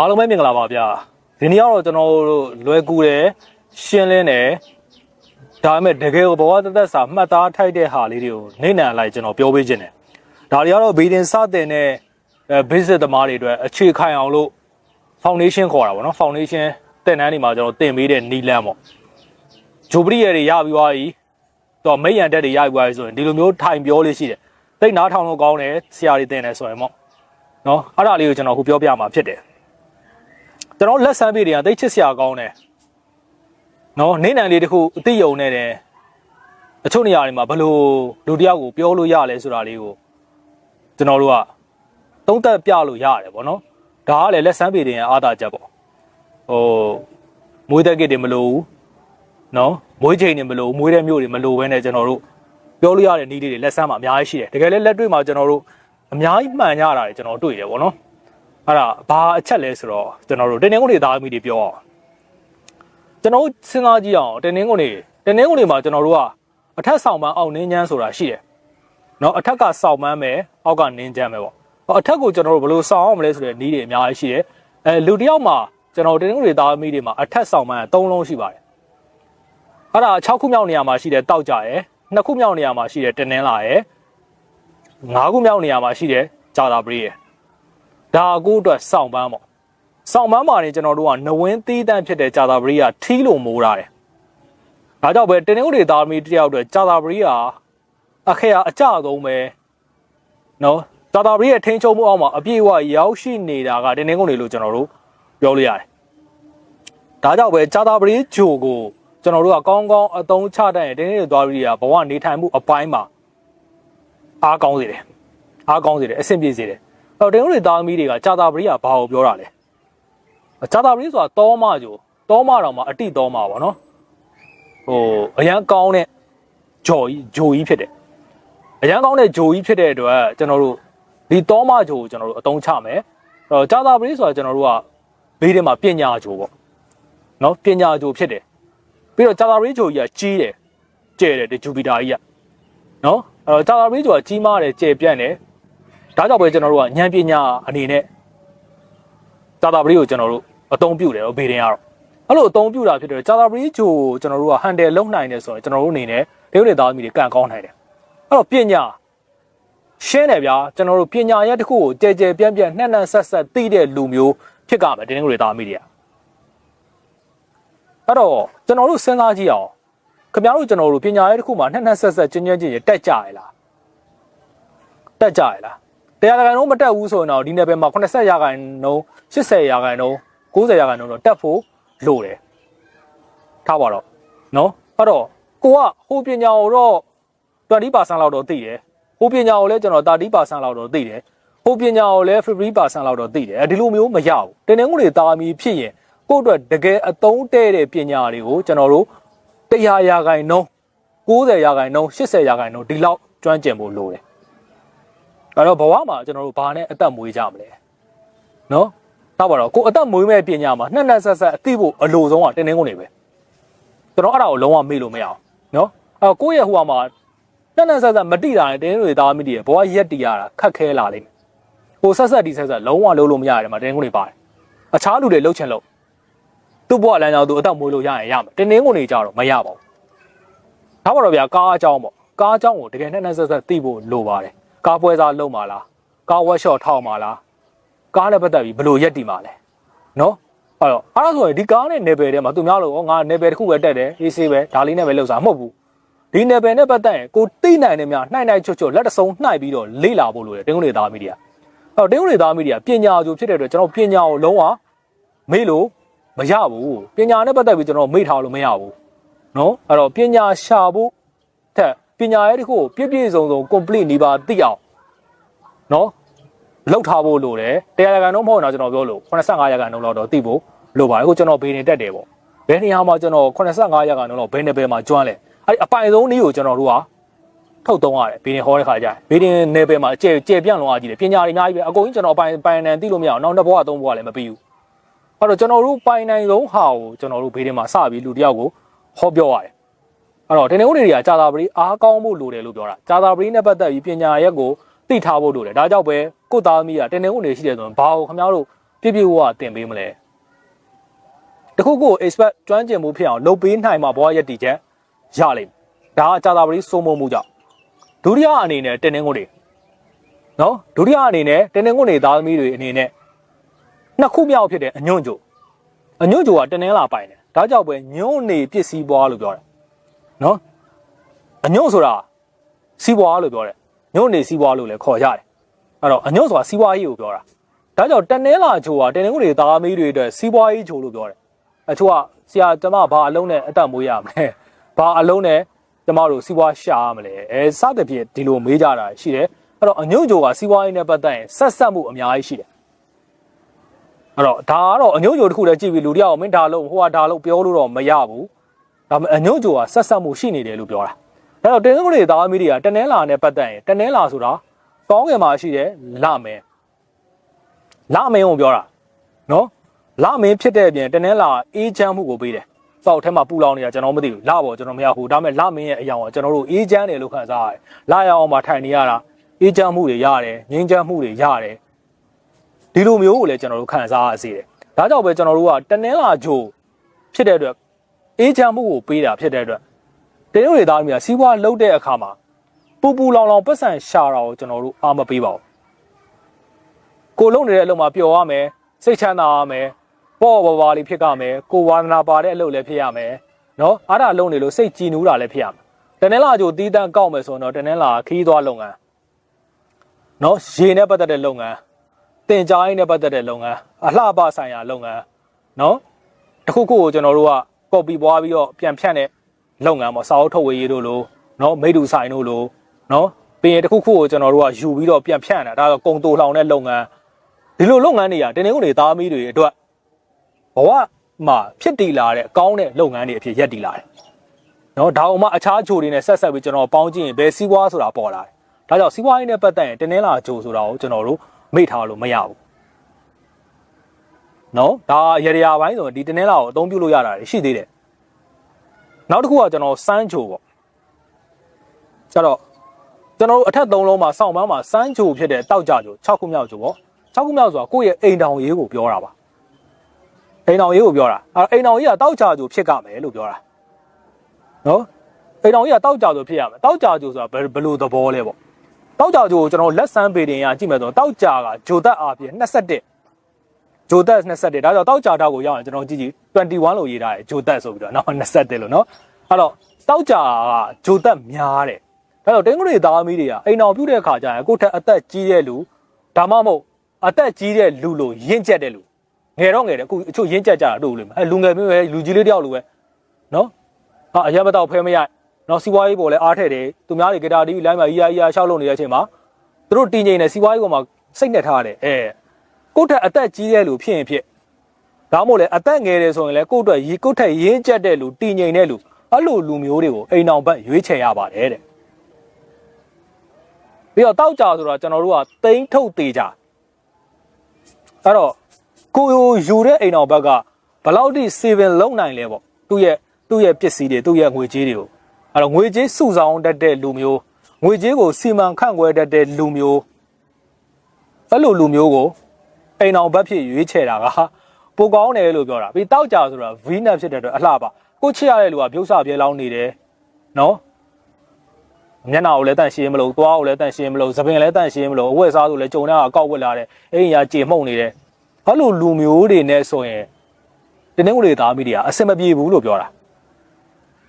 အားလုံးပဲမင်္ဂလာပါဗျာဒီနေ့ကတော့ကျွန်တော်တို့လွယ်ကူတယ်ရှင်းလင်းတယ်ဒါပေမဲ့တကယ်ကိုဘဝတသက်စာမှတ်သားထိုက်တဲ့ဟာလေးတွေကိုနေနံလိုက်ကျွန်တော်ပြောပေးခြင်းတယ်ဒါတွေကတော့ဘီဒင်စတင်တဲ့အဲ basic သမားတွေအတွက်အခြေခံအောင်လို့ foundation ခေါ်တာပေါ့နော် foundation တင်တန်းတွေမှာကျွန်တော်တင်ပေးတဲ့နီလန်းပေါ့ဂျိုပရီရတွေရပြီးသွားပြီတော့မိတ်ရန်တက်တွေရပြီးသွားပြီဆိုရင်ဒီလိုမျိုးထိုင်ပြောလေးရှိတယ်တိတ်နားထောင်လို့ကောင်းတယ်ဆရာတွေတင်တယ်ဆိုရင်ပေါ့နော်အဲ့ဒါလေးကိုကျွန်တော်ခုပြောပြမှာဖြစ်တယ် ကျွန်တော်လက်ဆန်းပြေတွေကတိတ်ချစ်စရာကောင်းတယ်နော်နေနံလေးတခုအသိယုံနေတယ်အချို့နေရာတွေမှာဘယ်လိုလူတစ်ယောက်ကိုပြောလို့ရလဲဆိုတာလေးကိုကျွန်တော်တို့ကသုံးသက်ပြလို့ရတယ်ဗောနော်ဒါကလည်းလက်ဆန်းပြေတွေရဲ့အားသာချက်ပေါ့ဟိုမွေးတဲ့ကိတ်တွေမလို့ဘူးနော်မွေးချိန်တွေမလို့ဘူးမွေးတဲ့မျိုးတွေမလို့ဘဲနဲ့ကျွန်တော်တို့ပြောလို့ရတဲ့နည်းလေးတွေလက်ဆန်းမှာအများကြီးရှိတယ်တကယ်လည်းလက်တွေ့မှာကျွန်တော်တို့အများကြီးမှန်ကြတာတွေကျွန်တော်တွေ့တယ်ဗောနော် အဲ့ဒါဘာအချက်လဲဆိုတော့ကျွန်တော်တို့တင်းနေကုန်တွေသားသမီးတွေပြောအောင်ကျွန်တော်စဉ်းစားကြည့်အောင်တင်းနေကုန်တွေတင်းနေကုန်တွေမှာကျွန်တော်တို့ကအထက်ဆောင်ပန်းအောင်နင်းချမ်းဆိုတာရှိတယ်နော်အထက်ကဆောင်ပန်းမယ်အောက်ကနင်းချမ်းမယ်ပေါ့ဟောအထက်ကိုကျွန်တော်တို့ဘယ်လိုဆောင်အောင်မလဲဆိုတဲ့နည်းတွေအများကြီးရှိတယ်အဲလူတစ်ယောက်မှာကျွန်တော်တင်းနေကုန်တွေသားသမီးတွေမှာအထက်ဆောင်ပန်းက၃လုံးရှိပါတယ်အဲ့ဒါ6ခုမြောက်နေရာမှာရှိတယ်တောက်ကြရယ်2ခုမြောက်နေရာမှာရှိတယ်တင်းနှင်းလာရယ်၅ခုမြောက်နေရာမှာရှိတယ်ဂျာတာပရီးရယ် ဒါကိုအတွက်စောင့်ပန်းပေါ့စောင့်ပန်းမှာနေကျွန်တော်တို့ကနဝင်းသီးတန့်ဖြစ်တဲ့ဂျာတာပရီကထီးလို့မိုးတာတယ်ဒါကြောင့်ပဲတင်းနှုတ်တွေသားသမီးတယောက်အတွက်ဂျာတာပရီကအခက်အကျဆုံးပဲနော်ဂျာတာပရီရဲ့ထိန်းချုပ်မှုအောက်မှာအပြည့်အဝရောက်ရှိနေတာကတင်းနှုတ်တွေလို့ကျွန်တော်တို့ပြောလို့ရတယ်ဒါကြောင့်ပဲဂျာတာပရီဂျိုကိုကျွန်တော်တို့ကကောင်းကောင်းအသုံးချတတ်ရင်တင်းနှုတ်တွေသားသမီးတွေကဘဝနေထိုင်မှုအပိုင်းမှာအားကောင်းစေတယ်အားကောင်းစေတယ်အဆင်ပြေစေတယ်အဲ့ တော့တင်းဦးတွေသားသမီးတွေကကြာတာပရိကဘာကိုပြောတာလဲကြာတာပရိဆိုတာတောမဂျိုတောမတော်မှာအတိတောမပါနော်ဟိုအရန်ကောင်းတဲ့ဂျိုကြီးဂျိုကြီးဖြစ်တယ်အရန်ကောင်းတဲ့ဂျိုကြီးဖြစ်တဲ့အတွက်ကျွန်တော်တို့ဒီတောမဂျိုကိုကျွန်တော်တို့အသုံးချမယ်အဲ့တော့ကြာတာပရိဆိုတာကျွန်တော်တို့ကဘေးထဲမှာပညာဂျိုပေါ့နော်ပညာဂျိုဖြစ်တယ်ပြီးတော့ကြာတာပရိဂျိုကြီးကကြီးတယ်ကျဲတယ်ဒီဂျူပီတာကြီးကနော်အဲ့တော့ကြာတာပရိဂျိုကကြီးမားတယ်ကျဲပြန့်တယ် ဒါကြောင့်ပဲကျွန်တော်တို့ကဉာဏ်ပညာအနေနဲ့သာသာပရိကိုကျွန်တော်တို့အသုံးပြုတယ်ဘေးတင်ကတော့အဲ့လိုအသုံးပြုတာဖြစ်တယ်သာသာပရိဂျိုကျွန်တော်တို့ကဟန်တယ်လုံနိုင်တယ်ဆိုရင်ကျွန်တော်တို့အနေနဲ့တရုတ်တွေသားသမီးတွေကန့်ကောင်းနိုင်တယ်အဲ့တော့ပညာရှင်းတယ်ဗျာကျွန်တော်တို့ပညာရက်တစ်ခုကိုကြဲကြဲပြန့်ပြန့်နှံ့နှံ့ဆက်ဆက်သိတဲ့လူမျိုးဖြစ်ကြမယ်တင်းတွေသားသမီးတွေကအဲ့တော့ကျွန်တော်တို့စဉ်းစားကြည့်အောင်ခင်ဗျားတို့ကျွန်တော်တို့ပညာရက်တစ်ခုမှာနှံ့နှံ့ဆက်ဆက်ကျဉ်းကျဉ်းချင်းတက်ကြရလားတက်ကြရလား တရားခိုင်နှုန်းမတက်ဘူးဆိုရင်တော့ဒီနယ်ပယ်မှာ80ရာခိုင်နှုန်း80ရာခိုင်နှုန်း90ရာခိုင်နှုန်းတော့တက်ဖို့လိုတယ်ထားပါတော့နော်အဲ့တော့ကိုကဟိုပညာကိုတော့20%လောက်တော့သိတယ်ဟိုပညာကိုလည်းကျွန်တော်30%လောက်တော့သိတယ်ဟိုပညာကိုလည်း50%လောက်တော့သိတယ်အဲဒီလိုမျိုးမရဘူးတင်းနှင်းငွေတာမီဖြစ်ရင်ကိုယ့်အတွက်တကယ်အသုံးတဲ့တဲ့ပညာတွေကိုကျွန်တော်တို့100ရာခိုင်နှုန်း90ရာခိုင်နှုန်း80ရာခိုင်နှုန်းဒီလောက်ကျွမ်းကျင်ဖို့လိုတယ် အဲ့တော့ဘဝမှာကျွန်တော်တို့ဘာနဲ့အသက်မွေးကြမလဲနော်တော့ပါတော့ကိုအသက်မွေးမဲ့ပညာမှာနှစ်နှစ်ဆက်ဆက်အသိဖို့အလိုဆုံးကတင်းတင်းကုန်နေပဲကျွန်တော်အဲ့ဒါကိုလုံးဝမေ့လို့မရအောင်နော်အဲ့ကိုယ့်ရဲ့ဟိုဟာမှာနှစ်နှစ်ဆက်ဆက်မတိတာနဲ့တင်းတင်းတွေသားမိတည်ရဘဝရက်တည်ရတာခက်ခဲလာလိမ့်မယ်ဟိုဆက်ဆက်ဒီဆက်ဆက်လုံးဝလုံးလို့မရတယ်မှာတင်းတင်းကုန်တွေပါတယ်အခြားလူတွေလှုပ်ချင်လို့သူ့ဘဝလမ်းကြောင်းသူအသက်မွေးလို့ရရင်ရမယ်တင်းတင်းကုန်တွေကြတော့မရပါဘူးဒါပါတော့ဗျာကားအကြောင်းပေါ့ကားအကြောင်းကိုတကယ်နှစ်နှစ်ဆက်ဆက်သိဖို့လိုပါတယ် ကားပွဲစားလုံးပါလားကားဝက်ရှော့ထောက်ပါလားကားနဲ့ပတ်သက်ပြီးဘယ်လိုရက်တည်မှာလဲနော်အဲ့တော့အဲ့ဒါဆိုရင်ဒီကားနဲ့နေပယ်ထဲမှာသူများလို့ငါနေပယ်တစ်ခုပဲတက်တယ်အေးဆေးပဲဒါလေးနဲ့ပဲလှုပ်စားမဟုတ်ဘူးဒီနေပယ်နဲ့ပတ်သက်ရင်ကိုသိနိုင်တယ်များနှိုက်နှိုက်ချွတ်ချွတ်လက်တစုံနှိုက်ပြီးတော့လေ့လာဖို့လိုတယ်တင်းကုန်းတွေသားမီဒီယာအဲ့တော့တင်းကုန်းတွေသားမီဒီယာပညာကြိုဖြစ်တဲ့အတွက်ကျွန်တော်ပညာကိုလုံးဝမေ့လို့မရဘူးပညာနဲ့ပတ်သက်ပြီးကျွန်တော်မေ့ထားလို့မရဘူးနော်အဲ့တော့ပညာရှာဖို့ထက် ပညာရဲ့တခုကိုပြည့်ပြည့်စုံစုံ complete နေပါသိအောင်နော်လောက်ထားဖို့လိုတယ်တရားရကန်တော့မဟုတ်တော့ကျွန်တော်ပြောလို့85ရာခိုင်နှုန်းလောက်တော့သိဖို့လိုပါတယ်အခုကျွန်တော်ဘေးနေတက်တယ်ပေါ့ဘယ်နေရာမှာကျွန်တော်85ရာခိုင်နှုန်းလောက်ဘယ်နယ်ပယ်မှာကျွမ်းလဲအဲ့ဒီအပိုင်ဆုံးနည်းကိုကျွန်တော်တို့ကထုတ်သုံးရတယ်ဘေးနေဟောတဲ့ခါကျရင်ဘေးနေနယ်ပယ်မှာကျေကျေပြန့်လောအားကြီးတယ်ပညာတွေအများကြီးပဲအကုန်ကြီးကျွန်တော်ပိုင်ပိုင်နံသိလို့မရအောင်နောက်နှစ်ဘဝသုံးဘဝလည်းမပြီးဘူးအဲ့တော့ကျွန်တော်တို့ပိုင်နိုင်ဆုံးဟာကိုကျွန်တော်တို့ဘေးနေမှာစပြီးလူတယောက်ကိုဟောပြောရတယ် အဲ့တော့တင်းနေဦးတွေကကြာသာပရိအားကောင်းဖို့လိုတယ်လို့ပြောတာကြာသာပရိနဲ့ပတ်သက်ပြီးပညာရက်ကိုသိထားဖို့လိုတယ်ဒါကြောင့်ပဲကိုသားသမီးကတင်းတင်းဦးနေရှိတယ်ဆိုရင်ဘာကိုခင်ဗျားတို့ဟပြည့်ပြည့်ဝဝတင်ပေးမလဲတခုခု expert ကျွမ်းကျင်မှုဖြစ်အောင်လုပ်ပေးနိုင်မှာဘဝရည်တည်ချက်ရလိမ့်မယ်ဒါကကြာတာပတိစိုးမိုးမှုကြောင့်ဒုတိယအနေနဲ့တင်းတင်းကိုတွေနော်ဒုတိယအနေနဲ့တင်းတင်းကိုတွေသားသမီးတွေအနေနဲ့နှစ်ခုမြောက်ဖြစ်တဲ့အညွန့်ကြိုအညွန့်ကြိုကတင်းတင်းလာပိုင်တယ်ဒါကြောင့်ပဲညွန့်နေပစ္စည်းပွားလို့ပြောတယ် နော်အညွန့်ဆိုတာစီးပွားလို့ပြောတယ်ညွန့်နေစီးပွားလို့လည်းခေါ်ရတယ်အဲ့တော့အညွန့်ဆိုတာစီးပွားရေးကိုပြောတာဒါကြောင့်တနင်္လာချိုကတနင်္ဂနွေသားသမီးတွေအတွက်စီးပွားရေးချိုလို့ပြောတယ်အချို့ကဆရာကျမဘာအလုံးနဲ့အသက်မွေးရမလဲဘာအလုံးနဲ့ကျမတို့စီးပွားရှာရမလဲအဲစသဖြင့်ဒီလိုမေးကြတာရှိတယ်အဲ့တော့အညွန့်ချိုကစီးပွားရေးနဲ့ပတ်သက်ရင်ဆက်ဆက်မှုအများကြီးရှိတယ်အဲ့တော့ဒါကတော့အညွန့်ချိုတစ်ခုတည်းကြည့်ပြီးလူတယောက်မင်းဒါလို့ဟိုကဒါလို့ပြောလို့တော့မရဘူး ဒါပေမဲ့အညွန့်ချိုကဆက်ဆက်မှုရှိနေတယ်လို့ပြောတာအဲ့တော့တင်းစကုတွေသားသမီးတွေကတနင်္လာနဲ့ပတ်သက်ရင်တနင်္လာဆိုတာကောင်းကင်မှာရှိတယ်လမင်းလမင်းကိုပြောတာနော်လမင်းဖြစ်တဲ့အပြင်တနင်္လာအေးချမ်းမှုကိုပေးတယ်စောက်ထဲမှာပူလောင်နေတာကျွန်တော်မသိဘူးလပေါ်ကျွန်တော်မရဘူးဒါပေမဲ့လမင်းရဲ့အရာကိုကျွန်တော်တို့အေးချမ်းတယ်လို့ခံစားရတယ်လရအောင်မှာထိုင်နေရတာအေးချမ်းမှုတွေရတယ်ငြိမ်းချမ်းမှုတွေရတယ်ဒီလိုမျိုးကိုလည်းကျွန်တော်တို့ခံစားရစေတယ်ဒါကြောင့်ပဲကျွန်တော်တို့ကတနင်္လာဂျိုဖြစ်တဲ့အတွက် အေးချမ်းမှုကိုပေးတာဖြစ်တဲ့အတွက်တင်းတို့တွေသားမျိုးစီးပွားလှုပ်တဲ့အခါမှာပူပူလောင်လောင်ပတ်စံရှာတာကိုကျွန်တော်တို့အားမပေးပါဘူးကိုလုံနေတဲ့အလုပ်မှာပျော်ရမယ်စိတ်ချမ်းသာရမယ်ပေါ့ပေါ်ပါလေးဖြစ်ကြမယ်ကိုဝါသနာပါတဲ့အလုပ်လည်းဖြစ်ရမယ်နော်အားဒါလုံနေလို့စိတ်ကြည်နူးတာလည်းဖြစ်ရမယ်တနင်္လာကြိုတီးတန်းကောက်မယ်ဆိုတော့တနင်္လာခီးသွားလုပ်ငန်းနော်ရေနဲ့ပတ်သက်တဲ့လုပ်ငန်းတင်ကြားရေးနဲ့ပတ်သက်တဲ့လုပ်ငန်းအလှပဆိုင်ရာလုပ်ငန်းနော်တခုခုကိုကျွန်တော်တို့က ကော်ပီပွားပြီးတော့ပြန်ဖြန့်တဲ့လုပ်ငန်းပေါ့စာအုပ်ထုတ်ဝေရေးတို့လိုနော်မိတူဆိုင်တို့လိုနော်ပြီးရင်တခုခုကိုကျွန်တော်တို့ကယူပြီးတော့ပြန်ဖြန့်တာဒါကကုံတူလောင်တဲ့လုပ်ငန်းဒီလိုလုပ်ငန်းတွေကတင်းတင်းကုန်တွေသားမီးတွေအတွက်ဘဝမှာဖြစ်တည်လာတဲ့အကောင်းတဲ့လုပ်ငန်းတွေအဖြစ်ရက်တည်လာတယ်နော်ဒါအောင်မှအခြားဂျိုတွေနဲ့ဆက်ဆက်ပြီးကျွန်တော်ပေါင်းကြည့်ရင်ဘယ်စီးပွားဆိုတာပေါ်လာတယ်ဒါကြောင့်စီးပွားရေးနဲ့ပတ်သက်ရင်တင်းတင်းလာဂျိုဆိုတာကိုကျွန်တော်တို့မိထားလို့မရဘူး နော်ဒါရရပိုင်းဆိုရင်ဒီတင်းတင်းလာကိုအသုံးပြုလို့ရတာရှိသေးတယ်နောက်တစ်ခုကကျွန်တော်စမ်းချိုပေါ့ကျတော့ကျွန်တော်တို့အထက်သုံးလုံးမှာစောင့်ပန်းမှာစမ်းချိုဖြစ်တဲ့တောက်ကြချို6ခုမြောက်ချိုပေါ့6ခုမြောက်ဆိုတာကိုယ့်ရဲ့အိမ်တောင်ရေးကိုပြောတာပါအိမ်တောင်ရေးကိုပြောတာအဲအိမ်တောင်ရေးကတောက်ကြချိုဖြစ်ကြမယ်လို့ပြောတာနော်အိမ်တောင်ရေးကတောက်ကြချိုဖြစ်ရမယ်တောက်ကြချိုဆိုတာဘယ်ဘယ်လိုသဘောလဲပေါ့တောက်ကြချိုကိုကျွန်တော်လက်ဆန်းပေတင်ရကြည့်မယ်ဆိုတော့တောက်ကြကဂျိုသက်အားဖြင့်21 ဂျိုသက်21ဒါကြောင့်တောက်ကြတာကိုရောက်ရင်ကျွန်တော်ကြည့်ကြည့်21လို့ရေးထားတယ်ဂျိုသက်ဆိုပြီးတော့နော်21လို့နော်အဲ့တော့တောက်ကြကဂျိုသက်များတယ်ဒါကြောင့်တင်းကလေးသားမီးတွေကအိမ်အောင်ပြုတဲ့အခါကျရင်ကိုယ့်ထက်အသက်ကြီးတဲ့လူဒါမှမဟုတ်အသက်ကြီးတဲ့လူလို့ရင့်ကျက်တဲ့လူငယ်တော့ငယ်တယ်အခုအချို့ရင့်ကျက်ကြတာတို့လို့အဲလူငယ်မျိုးပဲလူကြီးလေးတယောက်လိုပဲနော်ဟာအရက်မတော့ဖဲမရနော်စီးပွားရေးပေါ်လဲအားထည့်တယ်သူများတွေဂီတာတီးလိုင်းမှာအီယာအီယာရှောက်လို့နေတဲ့အချိန်မှာသူတို့တင်ငိန်နေစီးပွားရေးပေါ်မှာစိတ်နဲ့ထားတယ်အဲ ကိုယ့်ထက်အသက်ကြီးတဲ့လူဖြစ်ရင်ဖြစ်ဒါမှမဟုတ်လေအသက်ငယ်တယ်ဆိုရင်လေကိုယ့်အတွက်ရေကိုယ့်ထက်ရင်းကျက်တဲ့လူတင်ငိန်တဲ့လူအဲ့လိုလူမျိုးတွေကိုအိမ်အောင်ဘက်ရွေးချယ်ရပါတယ်တဲ့ပြီးတော့တောက်ကြဆိုတော့ကျွန်တော်တို့ကတိန်းထုတ်သေးကြအဲ့တော့ကိုယူတဲ့အိမ်အောင်ဘက်ကဘယ်လောက်ထိ saving လုပ်နိုင်လဲပေါ့သူ့ရဲ့သူ့ရဲ့ပစ္စည်းတွေသူ့ရဲ့ငွေကြေးတွေကိုအဲ့တော့ငွေကြေးစုဆောင်တတ်တဲ့လူမျိုးငွေကြေးကိုစီမံခန့်ခွဲတတ်တဲ့လူမျိုးအဲ့လိုလူမျိုးကို အိမ်အောင်ဘက်ဖြစ်ရွေးချယ်တာကပိုကောင်းတယ်လို့ပြောတာပြီးတောက်ကြဆိုတော့ V နဲ့ဖြစ်တဲ့အတွက်အလှပါကိုချစ်ရတဲ့လူကပြုတ်ဆပြဲလောင်းနေတယ်နော်မျက်နှာကိုလည်းတန့်ရှင်းမလို့သွားကိုလည်းတန့်ရှင်းမလို့သပင်လည်းတန့်ရှင်းမလို့အဝတ်စားဆိုလည်းကြုံတဲ့အကောက်ဝက်လာတယ်အိမ်ရာကြေမှုန့်နေတယ်ဘာလို့လူမျိုးတွေနဲ့ဆိုရင်တင်းတင်းကိုတွေသားမိတွေကအဆင်မပြေဘူးလို့ပြောတာ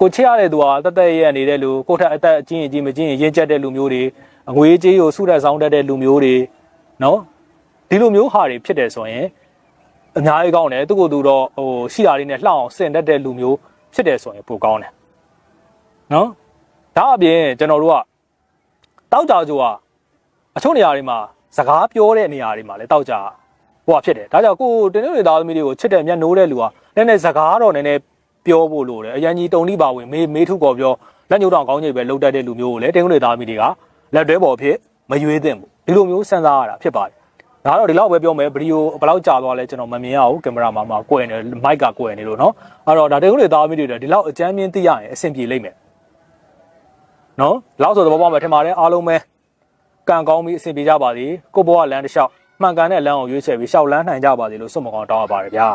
ကိုချစ်ရတဲ့သူကတက်တက်ရဲ့နေတဲ့လူကိုထက်အသက်အချင်းကြီးမချင်းရင်းကျက်တဲ့လူမျိုးတွေအငွေကြေးကိုစုရက်ဆောင်တတ်တဲ့လူမျိုးတွေနော် ဒီလိုမျိုးဟာတွေဖြစ်တယ်ဆိုရင်အများကြီးကောင်းတယ်သူကသူတော့ဟိုရှိတာလေးနဲ့လှအောင်ဆင်တတ်တဲ့လူမျိုးဖြစ်တယ်ဆိုရင်ပိုကောင်းတယ်နော်ဒါအပြင်ကျွန်တော်တို့ကတောက်ကြကြိုကအချို့နေရာတွေမှာစကားပြောတဲ့နေရာတွေမှာလည်းတောက်ကြဟိုဖြစ်တယ်ဒါကြောင့်ကိုတင်းနေသားသမီးတွေကိုချစ်တဲ့မျက်နှိုးတဲ့လူကနည်းနည်းစကားတော့နည်းနည်းပြောဖို့လိုတယ်အရင်ကြီးတုံလိပါဝင်မေးမေးထုကောပြောလက်ညှိုးတောင်ကောင်းကြီးပဲလှုပ်တတ်တဲ့လူမျိုးကိုလည်းတင်းနေသားသမီးတွေကလက်တွဲပေါ်ဖြစ်မရွေးသင့်ဘူးဒီလိုမျိုးစဉ်းစားရတာဖြစ်ပါတယ် ဒါတော့ဒီလောက်ပဲပြောမယ်ဗီဒီယိုဘယ်လောက်ကြာသွားလဲကျွန်တော်မမြင်ရဘူးကင်မရာမှာမှာကွယ်နေမိုက်ကကွယ်နေလို့နော်အဲ့တော့ဒါတေခုတွေသားမိတွေဒီလောက်အကြမ်းမြင့်သိရရင်အဆင်ပြေလိမ့်မယ်နော်လောက်ဆိုသဘောပေါက်မယ်ထင်ပါတယ်အားလုံးပဲကံကောင်းပြီးအဆင်ပြေကြပါစေကိုဘဝလမ်းတစ်လျှောက်မှန်ကန်တဲ့လမ်းကိုရွေးချယ်ပြီးရှောက်လမ်းနိုင်ကြပါစေလို့ဆုမကောင်းတောင်းရပါတယ်ဗျာ